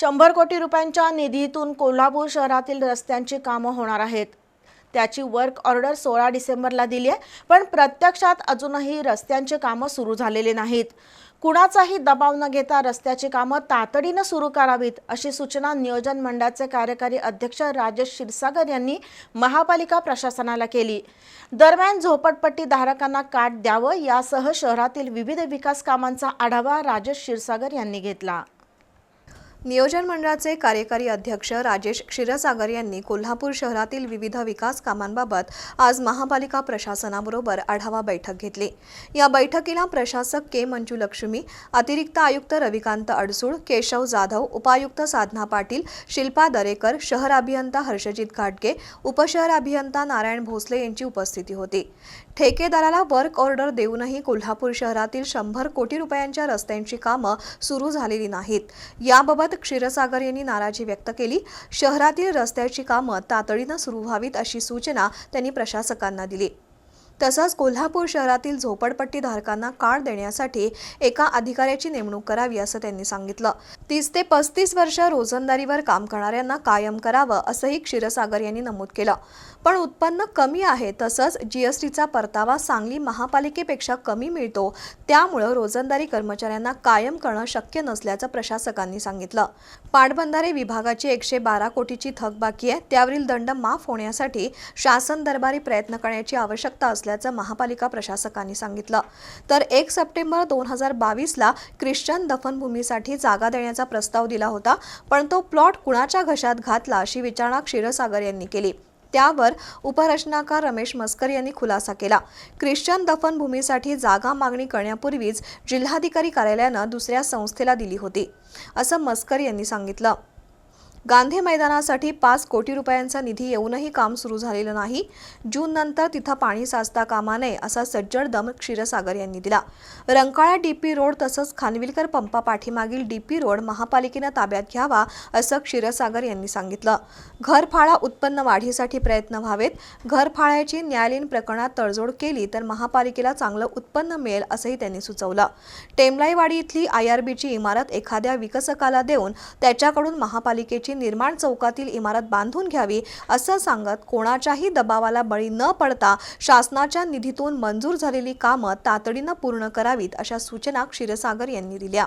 शंभर कोटी रुपयांच्या निधीतून कोल्हापूर शहरातील रस्त्यांची कामं होणार आहेत. त्याची वर्क ऑर्डर सोळा डिसेंबरला दिली आहे पण प्रत्यक्षात अजूनही रस्त्यांची कामं सुरू झालेली नाहीत. कुणाचाही दबाव न घेता रस्त्याची कामं तातडीनं सुरू करावीत अशी सूचना नियोजन मंडळाचे कार्यकारी अध्यक्ष राजेश क्षीरसागर यांनी महापालिका प्रशासनाला केली. दरम्यान झोपडपट्टी धारकांना काट द्यावं यासह शहरातील विविध विकास कामांचा आढावा राजेश क्षीरसागर यांनी घेतला. नियोजन मंडळाचे कार्यकारी अध्यक्ष राजेश क्षीरसागर यांनी कोल्हापूर शहरातील विविध विकास कामांबाबत आज महापालिका प्रशासनाबरोबर आढावा बैठक घेतली. या बैठकीला प्रशासक के मंजुलक्ष्मी अतिरिक्त आयुक्त रविकांत अडसूळ केशव जाधव उपायुक्त साधना पाटील शिल्पा दरेकर शहर अभियंता हर्षजित घाटगे उपशहर अभियंता नारायण भोसले यांची उपस्थिती होती. ठेकेदाराला वर्क ऑर्डर देऊनही कोल्हापूर शहरातील शंभर कोटी रुपयांच्या रस्त्यांची कामं सुरू झालेली नाहीत. याबाबत क्षीरसागर यांनी नाराजी व्यक्त केली. शहरातील रस्त्याची कामं तातडीनं सुरू व्हावीत अशी सूचना त्यांनी प्रशासकांना दिली. तसंच कोल्हापूर शहरातील झोपडपट्टी धारकांना कार्ड देण्यासाठी एका अधिकाऱ्याची नेमणूक करावी असं त्यांनी सांगितलं. तीस ते पस्तीस वर्ष रोजंदारीवर काम करणाऱ्यांना कायम करावं असंही क्षीरसागर यांनी नमूद केलं. पण उत्पन्न कमी आहे तसंच जीएसटीचा परतावा सांगली महापालिकेपेक्षा कमी मिळतो त्यामुळं रोजंदारी कर्मचाऱ्यांना कायम करणं शक्य नसल्याचं प्रशासकांनी सांगितलं. पाटबंधारे विभागाची एकशे बारा कोटीची थकबाकी आहे त्यावरील दंड माफ होण्यासाठी शासन दरबारी प्रयत्न करण्याची आवश्यकता असल्याचं महापालिका प्रशासकांनी सांगितलं. तर एक सप्टेंबर दोन हजार बावीसला ख्रिश्चन दफनभूमीसाठी जागा देण्याचा प्रस्ताव दिला होता पण तो प्लॉट कुणाच्या घशात घातला अशी विचारणा क्षीरसागर यांनी केली. त्यावर उपरचनाकार रमेश मस्कर यांनी खुलासा केला. ख्रिश्चन दफनभूमीसाठी जागा मागणी करण्यापूर्वीच जिल्हाधिकारी कार्यालयानं दुसऱ्या संस्थेला दिली होती असं मस्कर यांनी सांगितलं. गांधी मैदानासाठी पाच कोटी रुपयांचा निधी येऊनही काम सुरू झालेलं नाही. जून नंतर तिथं पाणी साचता कामा नये असा सज्जड दम क्षीरसागर यांनी दिला. रंकाळा डीपी रोड तसंच खानविलकर पंपा पाठीमागील डीपी रोड महापालिकेनं ताब्यात घ्यावा असं क्षीरसागर यांनी सांगितलं. घरफाळा उत्पन्न वाढीसाठी प्रयत्न व्हावेत. घरफाळ्याची न्यायालयीन प्रकरणात तडजोड केली तर महापालिकेला चांगलं उत्पन्न मिळेल असंही त्यांनी सुचवलं. टेमलाईवाडी इथली आयआरबीची इमारत एखाद्या विकसकाला देऊन त्याच्याकडून महापालिकेची निर्माण चौकातील इमारत बांधून घ्यावी असं सांगत कोणाच्याही दबावाला बळी न पडता शासनाच्या निधीतून मंजूर झालेली कामं तातडीनं पूर्ण करावीत अशा सूचना क्षीरसागर यांनी दिल्या.